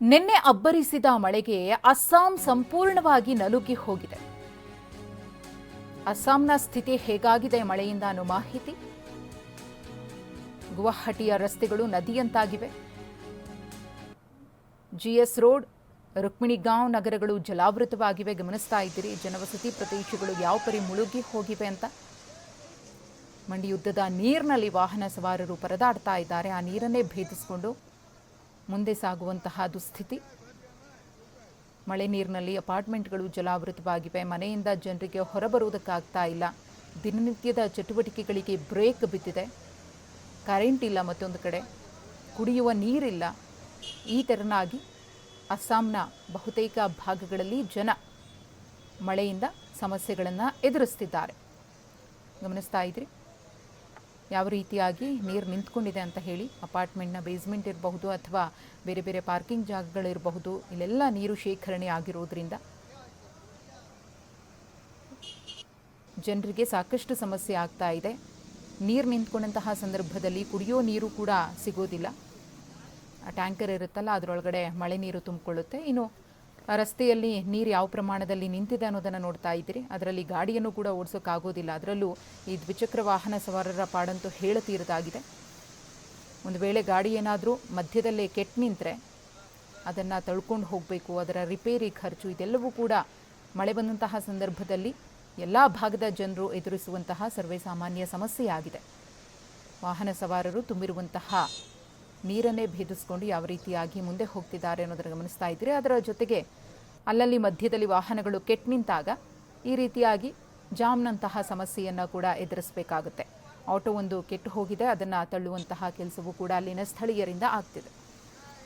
ನಿನ್ನೆ ಅಬ್ಬರಿಸಿದ ಮಳೆಗೆ ಅಸ್ಸಾಂ ಸಂಪೂರ್ಣವಾಗಿ ನಲುಗಿ ಹೋಗಿದೆ. ಅಸ್ಸಾಂನ ಸ್ಥಿತಿ ಹೇಗಾಗಿದೆ ಮಳೆಯಿಂದ ಅನ್ನೋ ಮಾಹಿತಿ? ಗುವಾಹಟಿಯ ರಸ್ತೆಗಳು ನದಿಯಂತಾಗಿವೆ. ಜಿಎಸ್ ರೋಡ್, ರುಕ್ಮಿಣಿಗಾಂವ್ ನಗರಗಳು ಜಲಾವೃತವಾಗಿವೆ. ಗಮನಿಸ್ತಾ ಇದ್ದೀರಿ, ಜನವಸತಿ ಪ್ರದೇಶಗಳು ಯಾವ ಪರಿ ಮುಳುಗಿ ಹೋಗಿವೆ ಅಂತ. ಮಂಡಿಯುದ್ದದ ನೀರಿನಲ್ಲಿ ವಾಹನ ಸವಾರರು ಪರದಾಡ್ತಾ ಇದ್ದಾರೆ. ಆ ನೀರನ್ನೇ ಭೇದಿಸಿಕೊಂಡು ಮುಂದೆ ಸಾಗುವಂತಹ ದುಸ್ಥಿತಿ. ಮಳೆ ನೀರಿನಲ್ಲಿ ಅಪಾರ್ಟ್ಮೆಂಟ್ಗಳು ಜಲಾವೃತವಾಗಿವೆ. ಮನೆಯಿಂದ ಜನರಿಗೆ ಹೊರಬರುವುದಕ್ಕಾಗ್ತಾ ಇಲ್ಲ. ದಿನನಿತ್ಯದ ಚಟುವಟಿಕೆಗಳಿಗೆ ಬ್ರೇಕ್ ಬಿದ್ದಿದೆ. ಕರೆಂಟ್ ಇಲ್ಲ ಮತ್ತೊಂದು ಕಡೆ. ಕುಡಿಯುವ ನೀರಿಲ್ಲ. ಈ ತೆರನಾಗಿ ಅಸ್ಸಾಂನ ಬಹುತೇಕ ಭಾಗಗಳಲ್ಲಿ ಜನ ಮಳೆಯಿಂದ ಸಮಸ್ಯೆಗಳನ್ನು ಎದುರಿಸ್ತಿದ್ದಾರೆ. ಗಮನಿಸ್ತಾ ಇದ್ರಿ. ಯಾವ ರೀತಿಯಾಗಿ ನೀರು ನಿಂತ್ಕೊಂಡಿದೆ ಅಂತ ಹೇಳಿ ಅಪಾರ್ಟ್ಮೆಂಟ್ನ ಬೇಸ್ಮೆಂಟ್ ಇರಬಹುದು ಅಥವಾ ಬೇರೆ ಬೇರೆ ಪಾರ್ಕಿಂಗ್ ಜಾಗಗಳಿರಬಹುದು, ಇಲ್ಲೆಲ್ಲ ನೀರು ಶೇಖರಣೆ ಆಗಿರೋದ್ರಿಂದ ಜನರಿಗೆ ಸಾಕಷ್ಟು ಸಮಸ್ಯೆ ಆಗ್ತಾ ಇದೆ. ನೀರು ನಿಂತ್ಕೊಂಡಂತಹ ಸಂದರ್ಭದಲ್ಲಿ ಕುಡಿಯೋ ನೀರು ಕೂಡ ಸಿಗೋದಿಲ್ಲ. ಟ್ಯಾಂಕರ್ ಇರುತ್ತಲ್ಲ, ಅದರೊಳಗಡೆ ಮಳೆ ನೀರು ತುಂಬಿಕೊಳ್ಳುತ್ತೆ. ಇನ್ನು ರಸ್ತೆಯಲ್ಲಿ ನೀರು ಯಾವ ಪ್ರಮಾಣದಲ್ಲಿ ನಿಂತಿದೆ ಅನ್ನೋದನ್ನು ನೋಡ್ತಾ ಇದ್ದೀರಿ. ಅದರಲ್ಲಿ ಗಾಡಿಯನ್ನು ಕೂಡ ಓಡಿಸೋಕ್ಕಾಗೋದಿಲ್ಲ. ಅದರಲ್ಲೂ ಈ ದ್ವಿಚಕ್ರ ವಾಹನ ಸವಾರರ ಪಾಡಂತೂ ಹೇಳತೀರದಾಗಿದೆ. ಒಂದು ವೇಳೆ ಗಾಡಿ ಏನಾದರೂ ಮಧ್ಯದಲ್ಲೇ ಕೆಟ್ಟು ನಿಂತರೆ ಅದನ್ನು ತಳ್ಕೊಂಡು ಹೋಗಬೇಕು. ಅದರ ರಿಪೇರಿ ಖರ್ಚು ಇದೆಲ್ಲವೂ ಕೂಡ ಮಳೆ ಬಂದಂತಹ ಸಂದರ್ಭದಲ್ಲಿ ಎಲ್ಲ ಭಾಗದ ಜನರು ಎದುರಿಸುವಂತಹ ಸರ್ವೇಸಾಮಾನ್ಯ ಸಮಸ್ಯೆಯಾಗಿದೆ. ವಾಹನ ಸವಾರರು ತುಂಬಿರುವಂತಹ ನೀರನ್ನೇ ಭೇದಿಸ್ಕೊಂಡು ಯಾವ ರೀತಿಯಾಗಿ ಮುಂದೆ ಹೋಗ್ತಿದ್ದಾರೆ ಅನ್ನೋದನ್ನು ಗಮನಿಸ್ತಾ ಇದ್ದೀರಿ. ಅದರ ಜೊತೆಗೆ ಅಲ್ಲಲ್ಲಿ ಮಧ್ಯದಲ್ಲಿ ವಾಹನಗಳು ಕೆಟ್ಟು ನಿಂತಾಗ ಈ ರೀತಿಯಾಗಿ ಜಾಮ್ನಂತಹ ಸಮಸ್ಯೆಯನ್ನು ಕೂಡ ಎದುರಿಸಬೇಕಾಗುತ್ತೆ. ಆಟೋ ಒಂದು ಕೆಟ್ಟು ಹೋಗಿದೆ, ಅದನ್ನು ತಳ್ಳುವಂತಹ ಕೆಲಸವೂ ಕೂಡ ಅಲ್ಲಿನ ಸ್ಥಳೀಯರಿಂದ ಆಗ್ತಿದೆ.